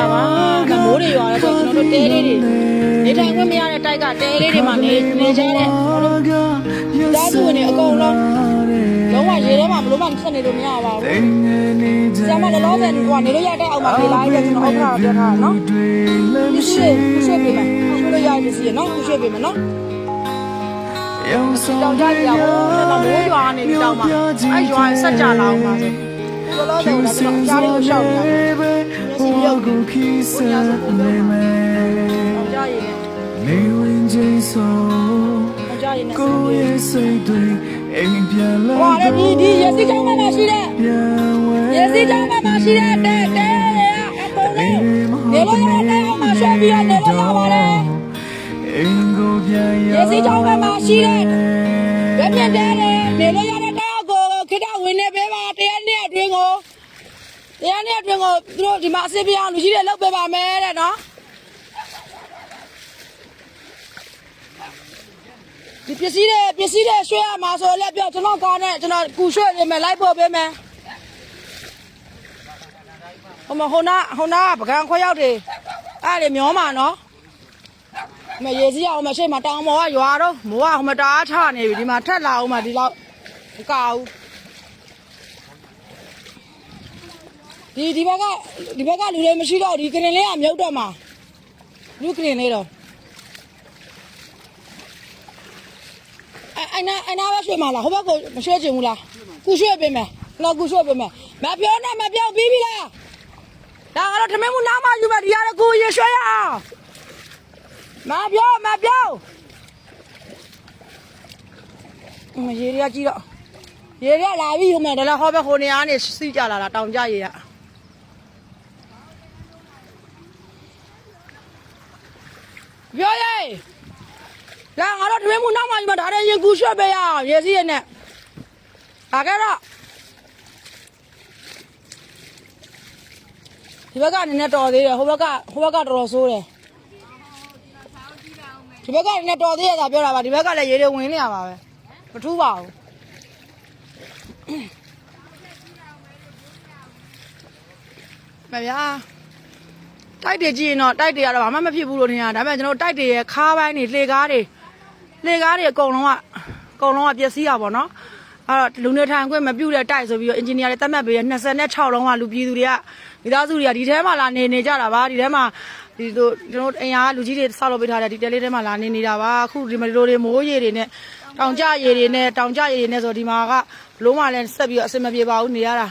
နေတာပါမမိုးတွေရွာလဲဆိုတော့ကျွန်တော်တို့တဲလေးတွေနေထိုင်ခွင့်မရတဲ့တိုက်ကတဲလေးတွေမှာနေနေကြတဲ့ဒါသူနေအကုန်လုံးလုံးဝရေထဲမှာဘလို့မှဆက်နေလို့မရပါဘူးဆရာမလည်းလောဆယ်ကနေလို့ရတဲ့အောင်မှာနေလိုက်တယ်ကျွန်တော်ဥက္ကဋ္ဌပြောထားတာနော်ဒီရှိဒီရှိပြေးမယ်ဆွေးလို့ရတဲ့စီနော်ဒီရှိပြေးမယ်နော်တောင်ကြကြအောင်ဆက်တော့မိုးရွာနေပြီးတော့မှအဲ့ရွာဆက်ကြလာအောင်ပါဆို ဘလောဆယ်ကလည်းကျွန်တော်ကြားလေးကိုရှောက်နေတာမျက်စိပြုတ်ပြီးဘုရားဆိုပြီးတော့တောင်ကြရည်နဲ့နေဝင်ချင်းဆိုတောင်ကြရည်နဲ့ကိုယ့်ရဲ့စိတ်တွေအိမ်ပြန်လာဟွာလေဒီဒီရေစီးချောင်းမှာရှိတဲ့ပြန်ဝဲရေစီးချောင်းမှာရှိတဲ့တဲတဲအကုန်လုံးနေလို့ရတဲ့အောင်မှာဆွဲပြီးတော့နေလို့ရပါတယ်အိမ်ကိုပြန်ရရေစီးချောင်းမှာရှိတဲ့ဘယ်မြင်တဲ့နေလို့ရတဲ့တောက်ကိုခိတဝင်နေပေးပါတရားနဲ့အတွင်းကို တရားနဲ့အတွင်းကိုသူတို့ဒီမှာအစစ်ပြအောင်လူကြီးတွေလောက်ပေးပါမယ်တဲ့နော်ဒီပစ္စည်းတွေပစ္စည်းတွေရွှေ့ရမှာဆိုလည်းပြောကျွန်တော်ကားနဲ့ကျွန်တော်ကူရွှေ့နေမယ်လိုက်ပို့ပေးမယ်ဟိုမဟိုနာဟိုနာပကံခွဲရောက်တယ်အဲ့လေမျောမှာနော်မရေစီးအောင်မရှိမှတောင်မော်ကရွာတော့မိုးကဟိုမတားထနေပြီဒီမှာထက်လာအောင်မှဒီလောက်မကဘူး ဒီဒီဘက်ကဒီဘက်ကလူတွေမရှိတော့ဒီကရင်လေးကမြုပ်တော့မှာလူကရင်လေးတော့အဲ့နာအဲ့နာပဲရွှေ့မှာလားဟိုဘက်ကိုမရွှေ့ချင်ဘူးလားကုရွှေ့ပေးမယ်တော့ကုရွှေ့ပေးမယ်မပြောနဲ့မပြောပြီးပြီလားဒါကတော့ထမင်းမှုနားမယူမယ်ဒီရတဲ့ကိုရေရွှေ့ရအောင်မပြောမပြောမရေရကြည့်တော့ရေရလာပြီဟိုမှာဒါလည်းဟောဘက်ဟိုနေရာကနေစီးကြလာတာတောင်ကြရေရ ပြောရဲလာငါတို့ထမင်းမှုနားမယူမယ်ဒါလည်းရင်ကူရွှေ့ပေးရအောင်ရေစီးရနဲ့ဒါကြတော့ဒီဘက်ကနည်းနည်းတော်သေးတယ်ဟိုဘက်ကဟိုဘက်ကတော်တော်ဆိုးတယ်ဒီဘက်ကနည်းနည်းတော်သေးရတာပြောတာပါဒီဘက်ကလည်းရေတွေဝင်နေရပါပဲမထူးပါဘူးမဗျာ တိုက်တွေကြည့်ရင်တော့တိုက်တွေကတော့ဘာမှမဖြစ်ဘူးလို့ထင်ရဒါပေမဲ့ကျွန်တော်တို့တိုက်တွေရဲ့ခါးပိုင်းတွေလှေကားတွေလှေကားတွေအကုန်လုံးကအကုန်လုံးကပျက်စီးရပါတော့အဲ့တော့လူနေထိုင်ခွင့်မပြုတဲ့တိုက်ဆိုပြီးတော့အင်ဂျင်နီယာတွေတတ်မှတ်ပေးရ26လုံးကလူပြည်သူတွေကမိသားစုတွေကဒီထဲမှာလာနေနေကြတာပါဒီထဲမှာဒီတို့ကျွန်တော်တို့အင်အားလူကြီးတွေဆောက်လုပ်ပေးထားတဲ့ဒီတဲလေးထဲမှာလာနေနေတာပါအခုဒီမလိုတွေမိုးရေတွေနဲ့တောင်ကြရေတွေနဲ့တောင်ကြရေတွေနဲ့ဆိုဒီမှာကဘလို့မှလည်းဆက်ပြီးတော့အဆင်မပြေပါဘူးနေရတာ